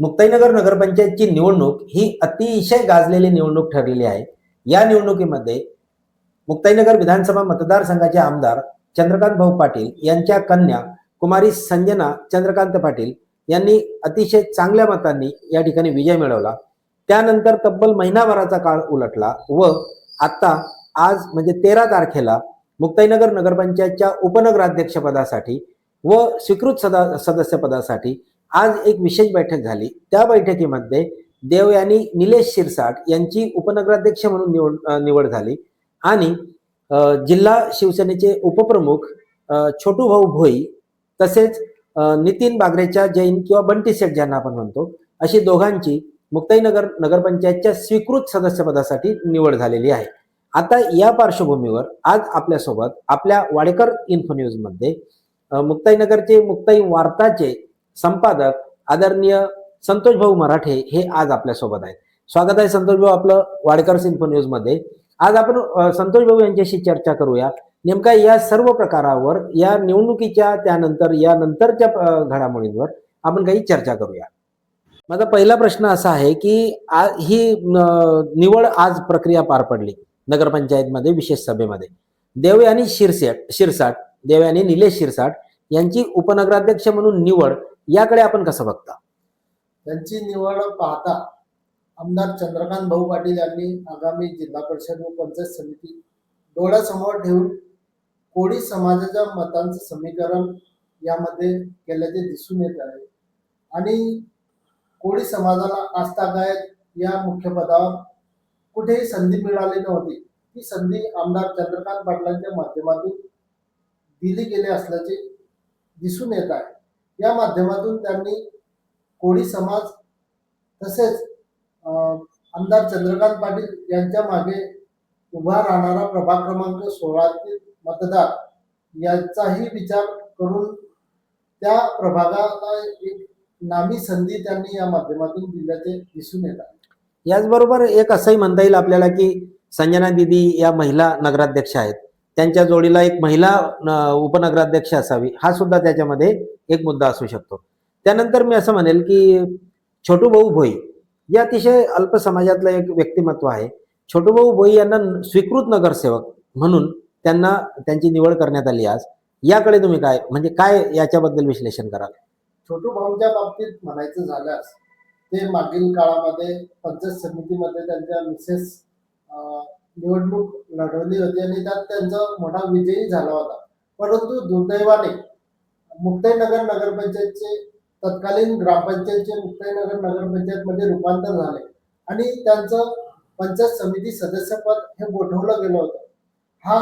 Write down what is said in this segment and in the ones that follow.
मुक्ताईनगर नगरपंचायतची निवडणूक ही अतिशय गाजलेली निवडणूक ठरलेली आहे. या निवडणुकीमध्ये मुक्ताईनगर विधानसभा मतदारसंघाचे आमदार चंद्रकांत भाऊ पाटील यांच्या कन्या कुमारी संजना चंद्रकांत पाटील यांनी अतिशय चांगल्या मतांनी या ठिकाणी विजय मिळवला. त्यानंतर तब्बल महिनाभराचा काळ उलटला व आता आज म्हणजे तेरा तारखेला मुक्ताईनगर नगरपंचायतच्या उपनगराध्यक्षपदासाठी व स्वीकृत सदा सदस्यपदासाठी आज एक विशेष बैठक झाली. त्या बैठकीमध्ये देव यांनी निलेश शिरसाट यांची उपनगराध्यक्ष म्हणून निवड निवड झाली. आणि जिल्हा शिवसेनेचे उपप्रमुख छोटू भाऊ भोई तसेच नितीन बागरेच्या जैन किंवा बंटी सेठ ज्यांना आपण म्हणतो अशी दोघांची मुक्ताईनगर नगरपंचायतच्या स्वीकृत सदस्यपदासाठी निवड झालेली आहे. आता या पार्श्वभूमीवर आज आपल्यासोबत आपल्या वाडेकर इन्फो न्यूजमध्ये मुक्ताईनगरचे मुक्ताई वार्ताचे संपादक आदरणीय संतोष भाऊ मराठे हे आज आपल्यासोबत आहेत. स्वागत आहे संतोष भाऊ आपलं वाडकर इन्फो न्यूजमध्ये. आज आपण संतोष भाऊ यांच्याशी चर्चा करूया. नेमका या सर्व प्रकारावर या निवडणुकीच्या त्यानंतर या नंतरच्या घडामोडींवर आपण काही चर्चा करूया. माझा पहिला प्रश्न असा आहे की आ- ही निवड आज प्रक्रिया पार पडली नगरपंचायतमध्ये विशेष सभेमध्ये. देव यांनी शिरसेट शिरसाट देव यांनी निलेश शिरसाट यांची उपनगराध्यक्ष म्हणून निवड याकडे आपण कसं बघता? त्यांची निवड पाहता आमदार चंद्रकांत भाऊ पाटील यांनी आगामी जिल्हा परिषद व पंचायत समिती डोळ्यासमोर ठेवून कोळी समाजाच्या मतांचं समीकरण यामध्ये केल्याचे दिसून येत आहे. आणि कोळी समाजाला आस्थागायत या मुख्य पदावर कुठेही संधी मिळाली नव्हती. ती संधी आमदार चंद्रकांत पाटलांच्या माध्यमातून दिली गेली असल्याचे दिसून येत आहे. या माध्यमातून त्यांनी कोळी समाज तसेच आमदार चंद्रकांत पाटील यांच्या मागे उभा राहणारा प्रभाग क्रमांक सोळातील मतदार याचाही विचार करून त्या प्रभागाला एक नामी संधी त्यांनी या माध्यमातून दिल्याचे दिसून येतात याचबरोबर एक असंही म्हणता येईल आपल्याला की संजना दिदी या महिला नगराध्यक्ष आहेत. त्यांच्या जोडीला एक महिला उपनगराध्यक्ष असावी हा सुद्धा त्याच्यामध्ये एक मुद्दा असू शकतो. त्यानंतर मी असं म्हणेल की छोटू भाऊ भोई या अतिशय अल्प समाजातलं एक व्यक्तिमत्व आहे. छोटू भाऊ भोई यांना स्वीकृत नगरसेवक म्हणून त्यांना त्यांची निवड करण्यात आली आज. याकडे तुम्ही काय म्हणजे काय याच्याबद्दल विश्लेषण कराल? छोटू भाऊंच्या बाबतीत म्हणायचं झाल्यास ते मागील काळामध्ये पंचायत समितीमध्ये त्यांच्या मिसेस अं, निवडणूक लढवली होती आणि त्यात त्यांचा मोठा विजयी झाला होता. परंतु दुर्दैवाने मुक्ताईनगर नगरपंचायतचे तत्कालीन ग्रामपंचायतचे मुक्ताईनगर नगरपंचायतमध्ये रूपांतर झाले आणि त्यांचं पंचायत समिती सदस्यपद हे गोठवलं गेलं होतं. हा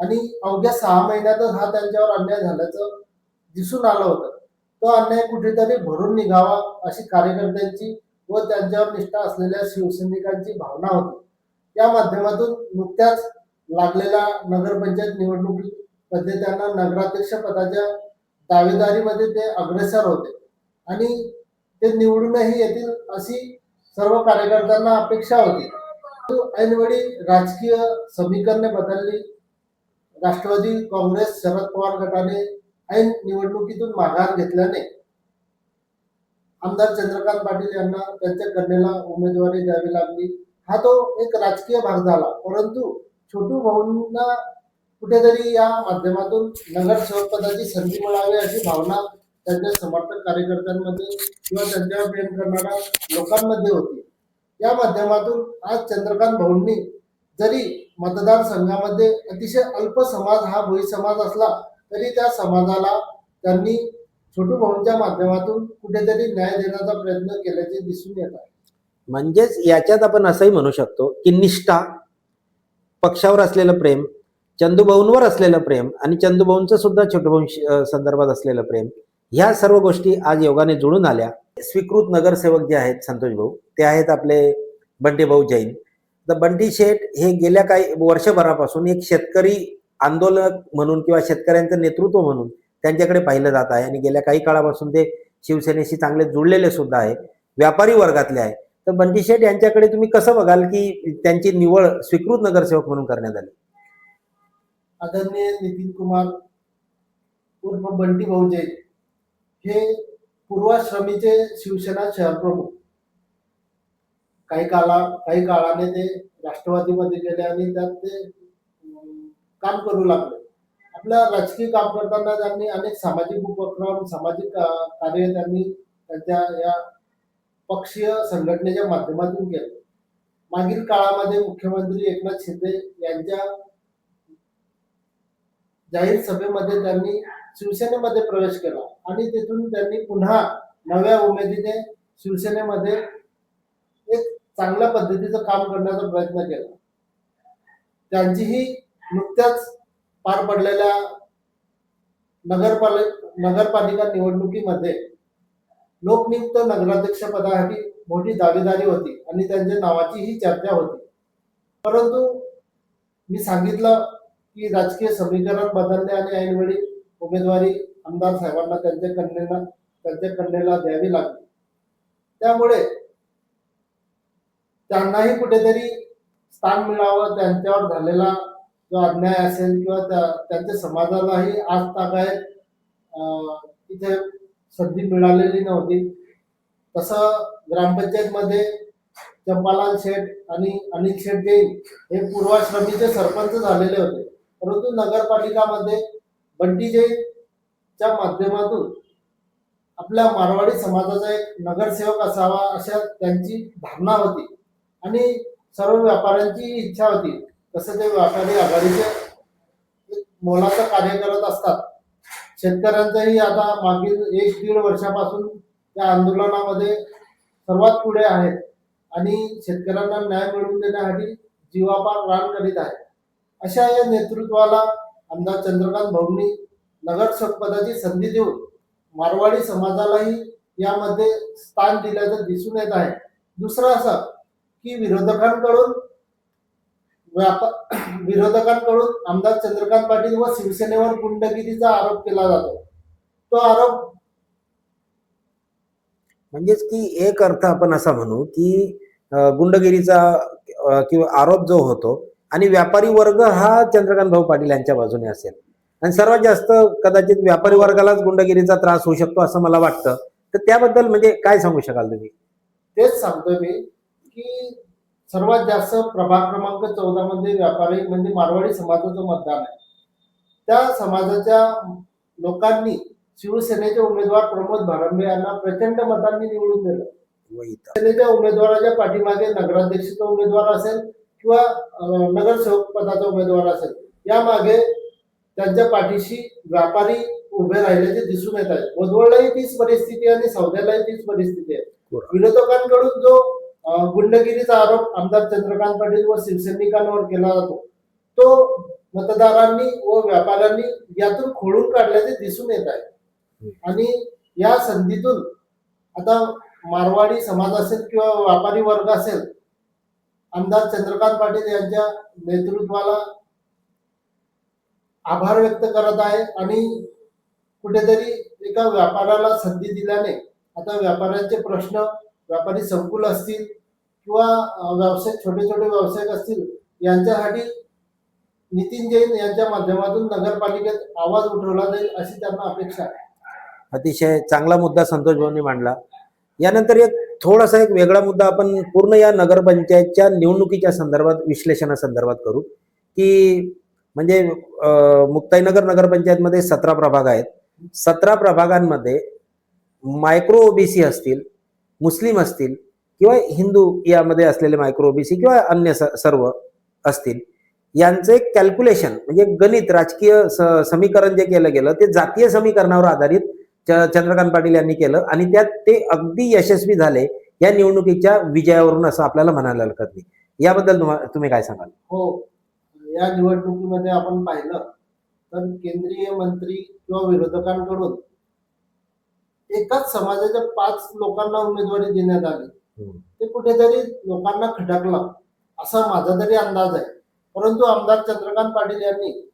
आणि अवघ्या सहा महिन्यातच हा त्यांच्यावर अन्याय झाल्याचं दिसून आलं होतं. तो अन्याय कुठेतरी भरून निघावा अशी कार्यकर्त्यांची व त्यांच्यावर निष्ठा असलेल्या शिवसैनिकांची भावना होती. या माध्यमातून नुकत्याच लागलेल्या नगरपंचायत निवडणुकीमध्ये त्यांना नगराध्यक्ष पदाच्या दावेदारीमध्ये ते अग्रेसर होते. आणि ते निवडूनही येतील अशी सर्व कार्यकर्त्यांना अपेक्षा होती. ऐनवेळी राजकीय समीकरणे बदलली. राष्ट्रवादी काँग्रेस शरद पवार गटाने ऐन निवडणुकीतून माघार घेतल्याने आमदार चंद्रकांत पाटील यांना त्यांच्या कन्येला उमेदवारी द्यावी लागली. हा तो एक राजकीय भाग झाला. परंतु छोटू भाऊंना कुठेतरी या माध्यमातून नगरसेवक पदाची संधी मिळावी अशी भावना त्यांच्या समर्थक कार्यकर्त्यांमध्ये किंवा त्यांच्यावर प्रेम करणाऱ्या लोकांमध्ये होती. या माध्यमातून आज चंद्रकांत भाऊंनी जरी मतदारसंघामध्ये अतिशय अल्प समाज हा भोई समाज असला तरी त्या समाजाला त्यांनी छोटू भाऊंच्या माध्यमातून कुठेतरी न्याय देण्याचा प्रयत्न केल्याचे दिसून येत आहे. म्हणजेच याच्यात आपण असंही म्हणू शकतो की निष्ठा पक्षावर असलेलं प्रेम चंदूभाऊंवर असलेलं प्रेम आणि चंदूभाऊंचं सुद्धा छोटभाऊ संदर्भात असलेलं प्रेम ह्या सर्व गोष्टी आज योगाने जुळून आल्या. स्वीकृत नगरसेवक जे आहेत संतोष भाऊ ते आहेत आपले बंटी भाऊ जैन. तर बंटी शेठ हे गेल्या काही वर्षभरापासून एक शेतकरी आंदोलक म्हणून किंवा शेतकऱ्यांचं नेतृत्व म्हणून त्यांच्याकडे पाहिलं जात आहे आणि गेल्या काही काळापासून ते शिवसेनेशी चांगले जुळलेले सुद्धा आहे. व्यापारी वर्गातले आहे. तर बंटी शेठ यांच्याकडे तुम्ही कसं बघाल की त्यांची निवड स्वीकृत नगरसेवक म्हणून करण्यात आली? आदरणीय नितीन कुमार उर्फ बंटी भाऊ जैन हे पूर्वाश्रमीचे शिवसेना शहर प्रमुख. काही काला काही काळाने ते राष्ट्रवादीमध्ये गेले आणि त्यात ते काम करू लागले. आपल्या राजकीय काम करताना त्यांनी अनेक सामाजिक उपक्रम सामाजिक कार्य त्यांनी त्यांच्या या पक्षीय संघटनेच्या माध्यमातून केलं. मागील काळामध्ये मुख्यमंत्री एकनाथ शिंदे यांच्या जाहीर सभेमध्ये त्यांनी शिवसेनेमध्ये प्रवेश केला आणि तिथून त्यांनी पुन्हा नव्या उमेदीने शिवसेनेमध्ये एक चांगल्या पद्धतीचं काम करण्याचा प्रयत्न केला. त्यांचीही नुकत्याच पार पडलेल्या नगरपालिका नगरपालिका निवडणुकीमध्ये लोकनियुक्त नगराध्यक्ष पदासाठी मोठी दावेदारी होती आणि त्यांच्या नावाचीही चर्चा होती. परंतु मी सांगितलं की राजकीय समीकरण बदलले आणि ऐनवेळी उमेदवारी आमदार साहेबांना त्यांच्या कन्येला त्यांच्या कन्येला द्यावी लागली. त्यामुळे त्यांनाही कुठेतरी स्थान मिळावं त्यांच्यावर झालेला जो अन्याय असेल किंवा त्या त्यांच्या समाजालाही आज तागायत अं, इथे संधी मिळालेली नव्हती. तसं ग्रामपंचायतमध्ये चंपालाल शेठ आणि अनिल शेठ जैन हे पूर्वाश्रमीचे सरपंच झालेले होते. परंतु नगरपालिकामध्ये बंटी जैनच्या माध्यमातून आपल्या मारवाडी समाजाचा एक नगरसेवक असावा अशा त्यांची भावना होती आणि सर्व व्यापाऱ्यांची इच्छा होती. तसं ते व्यापारी आघाडीचे मोलाचं कार्य करत असतात. शेतकऱ्यांचंही आता मागील एक दीड वर्षापासून त्या आंदोलनामध्ये सर्वात पुढे आहेत आणि शेतकऱ्यांना न्याय मिळवून देण्यासाठी जीवापार रान करीत आहे अशा या नेतृत्वाला आमदार चंद्रकांत भाऊंनी नगर पदाची संधी देऊन मारवाडी समाजालाही यामध्ये स्थान दिल्याचं दिसून येत आहे. दुसरं असं की विरोधकांकडून विरोधकांकडून आमदार चंद्रकांत पाटील व शिवसेनेवर गुंडगिरीचा आरोप केला जातो. तो आरोप म्हणजेच की एक अर्थ आपण असा म्हणू की गुंडगिरीचा किंवा आरोप जो होतो आणि व्यापारी वर्ग हा चंद्रकांत भाऊ पाटील यांच्या बाजूने असेल. आणि सर्वात जास्त कदाचित व्यापारी वर्गालाच गुंडगिरीचा त्रास होऊ शकतो असं मला वाटतं. तर त्याबद्दल म्हणजे काय सांगू शकाल तुम्ही? तेच सांगतोय मी की सर्वात जास्त प्रभाग क्रमांक चौदा मध्ये व्यापारी म्हणजे मारवाडी समाजाचं मतदान आहे त्या समाजाच्या लोकांनी शिवसेनेचे उमेदवार प्रमोद भारांबे यांना प्रचंड मतांनी निवडून दिलं. शिवसेनेच्या उमेदवाराच्या पाठीमागे नगराध्यक्षाचा उमेदवार असेल किंवा नगरसेवक पदाचा उमेदवार असेल यामागे त्यांच्या पाठीशी व्यापारी उभे राहिल्याचे दिसून येत आहे वधवळलाही तीच परिस्थिती आणि सौद्यालाही तीच परिस्थिती आहे. विरोधकांकडून जो गुंडगिरीचा आरोप आमदार चंद्रकांत पाटील व शिवसैनिकांवर केला जातो. तो मतदारांनी व व्यापाऱ्यांनी यातून खोडून काढल्याचे दिसून येत आहे. आणि या संधीतून आता मारवाडी समाज असेल किंवा व्यापारी वर्ग असेल आमदार चंद्रकांत पाटील यांच्या नेतृत्वाला आभार व्यक्त करत आहे आणि कुठेतरी एका व्यापाऱ्याला संधी दिल्याने आता व्यापाऱ्यांचे प्रश्न व्यापारी संकुल असतील किंवा अं, व्यवसाय छोटे छोटे व्यावसायिक असतील यांच्यासाठी नितीन जैन यांच्या माध्यमातून नगरपालिकेत आवाज उठवला जाईल अशी त्यांना अपेक्षा आहे. अतिशय चांगला मुद्दा संतोष भाऊंनी मांडला. यानंतर एक थोडासा एक वेगळा मुद्दा आपण पूर्ण या नगरपंचायतच्या निवडणुकीच्या संदर्भात विश्लेषणासंदर्भात करू. की म्हणजे मुक्ताईनगर नगरपंचायतमध्ये सतरा प्रभाग आहेत. सतरा प्रभागांमध्ये मायक्रो ओबीसी असतील मुस्लिम असतील किंवा हिंदू यामध्ये असलेले मायक्रो ओबीसी किंवा अन्य सर्व असतील यांचं एक कॅल्क्युलेशन म्हणजे गणित राजकीय समीकरण जे केलं गेलं ते जातीय समीकरणावर आधारित चंद्रकांत पाटील यांनी केलं आणि त्यात ते अगदी यशस्वी झाले या निवडणुकीच्या विजयावरून असं आपल्याला म्हणायला हरकत नाही. याबद्दल तुम्ही काय सांगाल? हो. या निवडणुकीमध्ये आपण पाहिलं तर केंद्रीय मंत्री किंवा विरोधकांकडून एकाच समाजाच्या पाच लोकांना उमेदवारी देण्यात आली. ते कुठेतरी लोकांना खटकलं. असा माझा तरी अंदाज आहे. परंतु आमदार चंद्रकांत पाटील यांनी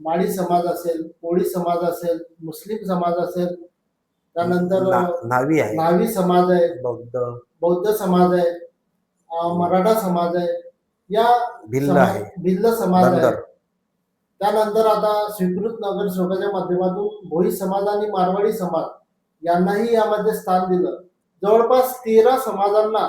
माळी समाज असेल कोळी समाज असेल मुस्लिम समाज असेल त्यानंतर नावी आहे. न्हावी समाज आहे. बौद्ध. बौद्ध समाज आहे. मराठा समाज आहे. या भिल्ल समाज- आहे. भिल्ल समाज आहे. त्यानंतर आता स्वीकृत नगरसेवकाच्या माध्यमातून भोई समाज आणि मारवाडी समाज यांनाही यामध्ये स्थान दिलं. जवळपास तेरा समाजांना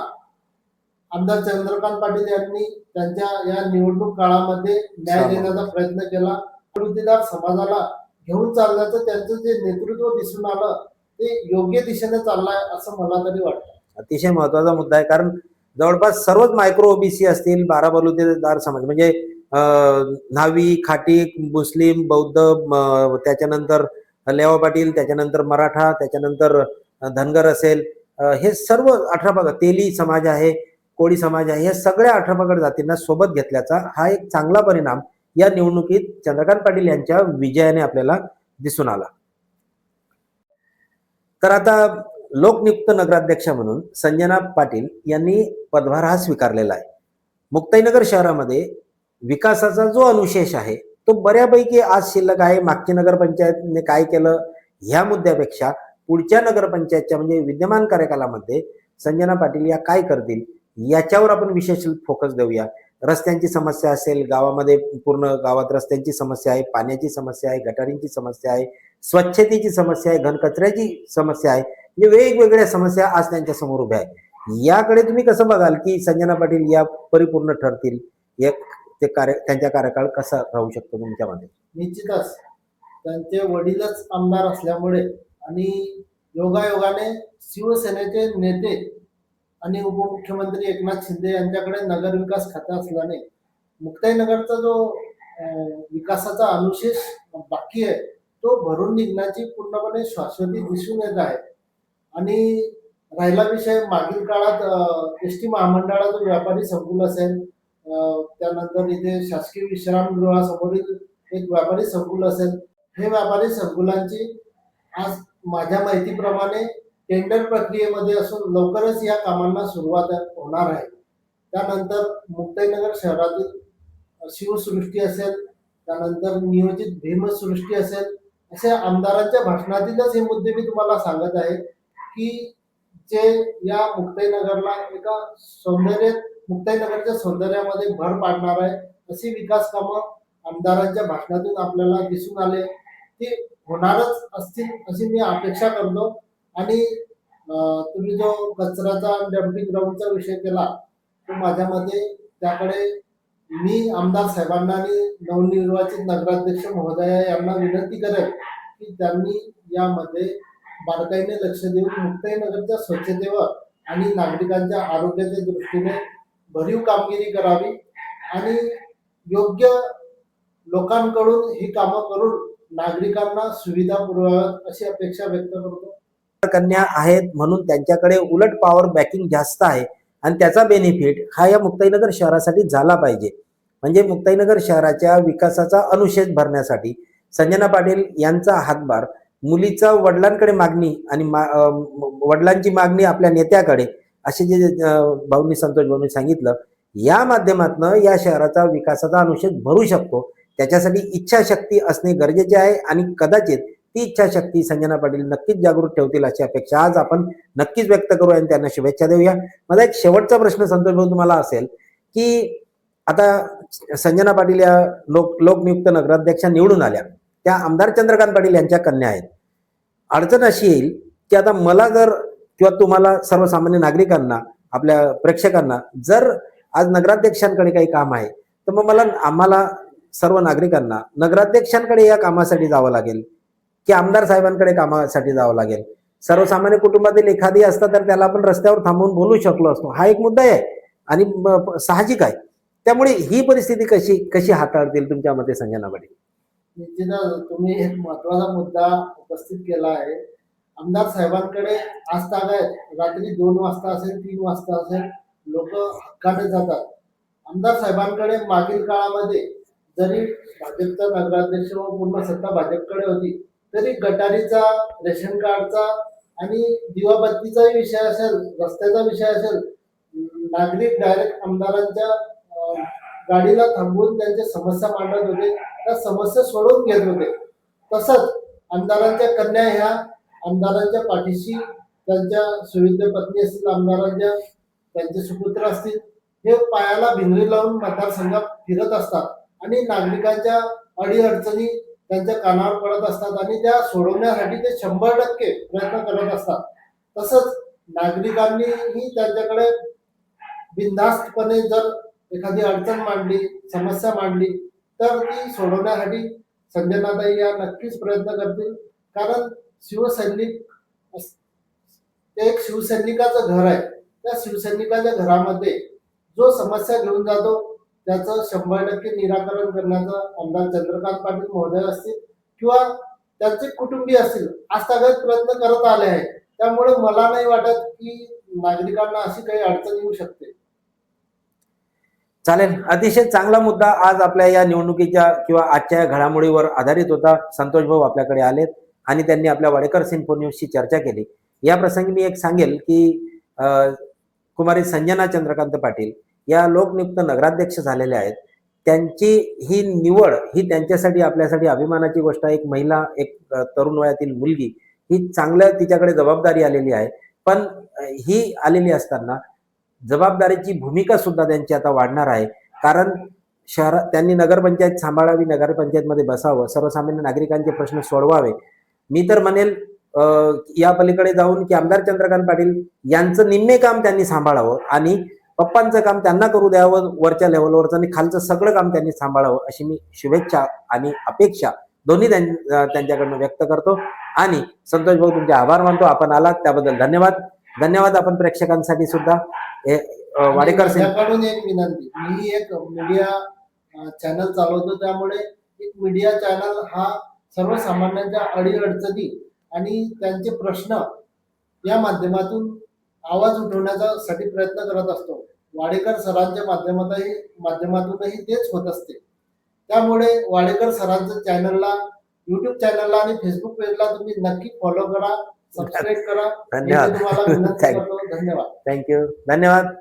आमदार चंद्रकांत पाटील यांनी त्यांच्या या निवडणूक काळामध्ये न्याय. देण्याचा प्रयत्न केला. वृत्तीदार समाजाला घेऊन चालण्याचं त्यांचं जे नेतृत्व दिसून आलं ते योग्य दिशेने चाललंय असं मला तरी वाटतं. अतिशय महत्त्वाचा मुद्दा आहे. कारण जवळपास सर्वच मायक्रो ओबीसी असतील बारा बलुतेदार समाज. म्हणजे न्हावी खाटीक मुस्लिम बौद्ध त्याच्यानंतर लेवा पाटील त्याच्यानंतर मराठा त्याच्यानंतर धनगर असेल हे सर्व अठरा पगड तेली समाज आहे कोळी समाज आहे या सगळ्या अठरा जातींना सोबत घेतल्याचा हा एक चांगला परिणाम या निवडणुकीत चंद्रकांत पाटील यांच्या विजयाने आपल्याला दिसून आला. तर आता लोकनियुक्त नगराध्यक्ष म्हणून संजना पाटील यांनी पदभार हा स्वीकारलेला आहे. मुक्ताईनगर शहरामध्ये विकासाचा जो अनुशेष आहे तो बऱ्यापैकी आज शिल्लक आहे. मागची नगरपंचायतने काय केलं? ह्या मुद्द्यापेक्षा पुढच्या नगरपंचायतच्या म्हणजे विद्यमान कार्यकालामध्ये संजना पाटील या काय करतील? याच्यावर आपण विशेष फोकस देऊया. रस्त्यांची समस्या असेल गावामध्ये पूर्ण गावात रस्त्यांची समस्या आहे पाण्याची समस्या आहे गटारींची समस्या आहे स्वच्छतेची समस्या आहे घनकचऱ्याची समस्या आहे म्हणजे वेगवेगळ्या समस्या आज त्यांच्यासमोर उभ्या आहेत. याकडे तुम्ही कसं बघाल की संजना पाटील या परिपूर्ण ठरतील? एक ते कार्य त्यांच्या कार्यकाळ कसा राहू शकतो तुमच्यामध्ये निश्चितच. त्यांचे वडीलच आमदार असल्यामुळे आणि योगायोगाने शिवसेनेचे नेते आणि उपमुख्यमंत्री एकनाथ शिंदे यांच्याकडे नगरविकास खातं असल्याने मुक्ताईनगरचा जो विकासाचा अनुशेष बाकी आहे तो भरून निघण्याची पूर्णपणे शाश्वती दिसून येत आहे. आणि राहिला विषय मागील काळात एस टी महामंडळाचा व्यापारी संकुल असेल त्यानंतर इथे शासकीय विश्रामगृहासमोरील एक व्यापारी संकुल असेल. हे व्यापारी संकुलांची आज माझ्या माहितीप्रमाणे टेंडर प्रक्रियेमध्ये असून लवकरच या कामांना सुरुवात होणार आहे. त्यानंतर मुक्ताईनगर शहरातील शिवसृष्टी असेल त्यानंतर नियोजित भीमसृष्टी असेल अशा आमदारांच्या भाषणातीलच हे मुद्दे मी तुम्हाला सांगत आहे की जे या मुक्ताईनगरला एका सौंदर्य मुक्ताईनगरच्या सौंदर्यामध्ये भर पाडणार आहे अशी विकास कामं आमदारांच्या भाषणातून आपल्याला दिसून आले. ते होणारच असतील अशी मी अपेक्षा करतो. आणि तुम्ही जो कचऱ्याचा डम्पिंग ग्राउंडचा विषय केला तो माझ्या मते त्याकडे मी आमदार साहेबांना आणि नवनिर्वाचित नगराध्यक्ष महोदया यांना विनंती करेल की त्यांनी यामध्ये बारकाईने लक्ष देऊन मुक्ताईनगरच्या स्वच्छतेवर आणि नागरिकांच्या आरोग्याच्या दृष्टीने भरीव कामगिरी करावी आणि योग्य लोकांकडून ही कामं करून नागरिकांना सुविधा पुरवाव्यात अशी अपेक्षा व्यक्त करतो. कन्या आहेत म्हणून त्यांच्याकडे उलट पॉवर बॅकिंग जास्त आहे आणि त्याचा बेनिफिट हा या मुक्ताईनगर शहरासाठी झाला पाहिजे. म्हणजे मुक्ताईनगर शहराच्या विकासाचा अनुशेष भरण्यासाठी संजना पाटील यांचा हातभार मुलीचा वडिलांकडे मागणी आणि मा- वडिलांची मागणी आपल्या नेत्याकडे असे जे भाऊंनी संतोष भाऊंनी सांगितलं या माध्यमातून या शहराचा विकासाचा अनुशेष भरू शकतो. त्याच्यासाठी इच्छाशक्ती असणे गरजेचे आहे आणि कदाचित ती इच्छाशक्ती संजना पाटील नक्कीच जागृत ठेवतील अशी अपेक्षा आज आपण नक्कीच व्यक्त करू आणि त्यांना शुभेच्छा देऊया. माझा एक शेवटचा प्रश्न संतोष भाऊ तुम्हाला असेल की आता संजना पाटील या लोक लोकनियुक्त नगराध्यक्षा निवडून आल्या. त्या आमदार चंद्रकांत पाटील यांच्या कन्या आहेत. अडचण अशी येईल की आता मला जर किंवा तुम्हाला सर्वसामान्य नागरिकांना आपल्या प्रेक्षकांना जर आज नगराध्यक्षांकडे काही काम आहे तर मग मला आम्हाला सर्व नागरिकांना नगराध्यक्षांकडे या कामासाठी जावं लागेल की आमदार साहेबांकडे कामासाठी जावं लागेल. सर्वसामान्य कुटुंबातील एखादी असतात तर त्याला आपण रस्त्यावर थांबवून बोलू शकलो असतो. हा एक मुद्दा आहे आणि साहजिक आहे. त्यामुळे ही परिस्थिती कशी कशी हाताळतील तुमच्या मते संजना पाटील निश्चितच तुम्ही एक महत्त्वाचा मुद्दा उपस्थित केला आहे. आमदार साहेबांकडे आज तागायत रात्री दोन वाजता असेल तीन वाजता असेल लोक हक्काने जातात. आमदार साहेबांकडे मागील काळामध्ये जरी भाजपचा नगराध्यक्ष व पूर्ण सत्ता भाजपकडे होती तरी गटारीचा रेशन कार्डचा आणि दिवाबत्तीचाही विषय असेल रस्त्याचा विषय असेल नागरिक डायरेक्ट आमदारांच्या गाडीला थांबवून त्यांच्या समस्या मांडत होते. त्या समस्या सोडवून घेत होते. तसंच आमदारांच्या कन्या ह्या आमदारांच्या पाठीशी त्यांच्या सुविध पत्नी असतील आमदारांच्या त्यांचे सुपुत्र असतील हे पायाला भिंगरी लावून मतदारसंघात फिरत असतात आणि नागरिकांच्या अडीअडचणी त्यांच्या कानावर पडत असतात आणि त्या सोडवण्यासाठी ते शंभर टक्के प्रयत्न करत असतात. तसंच नागरिकांनीही त्यांच्याकडे बिनधास्तपणे जर एखादी अडचण मांडली समस्या मांडली तर ती सोडवण्यासाठी संजनाताई या नक्कीच प्रयत्न करतील. कारण शिवसैनिक ते एक शिवसैनिकाचं घर आहे. त्या शिवसैनिकाच्या घरामध्ये जो समस्या घेऊन जातो त्याचं शंभर टक्के निराकरण करण्याचं आमदार चंद्रकांत पाटील महोदय असतील किंवा त्यांचे कुटुंबीय असतील आजतागत प्रयत्न करत आले आहे त्यामुळे मला नाही वाटत की नागरिकांना अशी काही अडचण येऊ शकते. चालेल. अतिशय चांगला मुद्दा आज आपल्या या निवडणुकीच्या किंवा आजच्या या घडामोडीवर आधारित होता. संतोष भाऊ आपल्याकडे आलेत. आणि त्यांनी आपल्या वाडेकर सिंफो चर्चा केली. या प्रसंगी मी एक सांगेल की कुमारी संजना चंद्रकांत पाटील या लोकनियुक्त नगराध्यक्ष झालेल्या आहेत. त्यांची ही निवड ही त्यांच्यासाठी आपल्यासाठी अभिमानाची गोष्ट आहे. एक महिला एक तरुण वयातील मुलगी ही चांगल्या तिच्याकडे जबाबदारी आलेली आहे. पण ही आलेली असताना जबाबदारीची भूमिका सुद्धा त्यांची आता वाढणार आहे. कारण शहरात त्यांनी नगरपंचायत सांभाळावी नगरपंचायतमध्ये बसावं सर्वसामान्य नागरिकांचे प्रश्न सोडवावे मी तर म्हणेल या पलीकडे जाऊन की आमदार चंद्रकांत पाटील यांचं निम्मे काम त्यांनी सांभाळावं आणि पप्पांचं काम त्यांना करू द्यावं वरच्या लेवलवरचं आणि खालचं सगळं काम त्यांनी सांभाळावं अशी मी शुभेच्छा आणि अपेक्षा दोन्ही त्यांच्याकडनं व्यक्त करतो. आणि संतोष भाऊ तुमचे आभार मानतो. आपण आलात त्याबद्दल धन्यवाद. धन्यवाद आपण प्रेक्षकांसाठी सुद्धा. वाडेकर सिंग एक विनंती. मी एक मीडिया चॅनल चालवतो त्यामुळे एक मीडिया चॅनल हा सर्वसामान्यांच्या अडीअडचणी आणि त्यांचे प्रश्न या माध्यमातून आवाज उठवण्याचा साठी प्रयत्न करत असतो. वाडेकर सरांच्या माध्यमातही माध्यमातूनही तेच होत असते. त्यामुळे वाडेकर सरांचं चॅनलला युट्यूब चॅनलला आणि फेसबुक पेजला तुम्ही नक्की फॉलो करा सबस्क्राईब करा. धन्यवाद. थँक्यू धन्यवाद.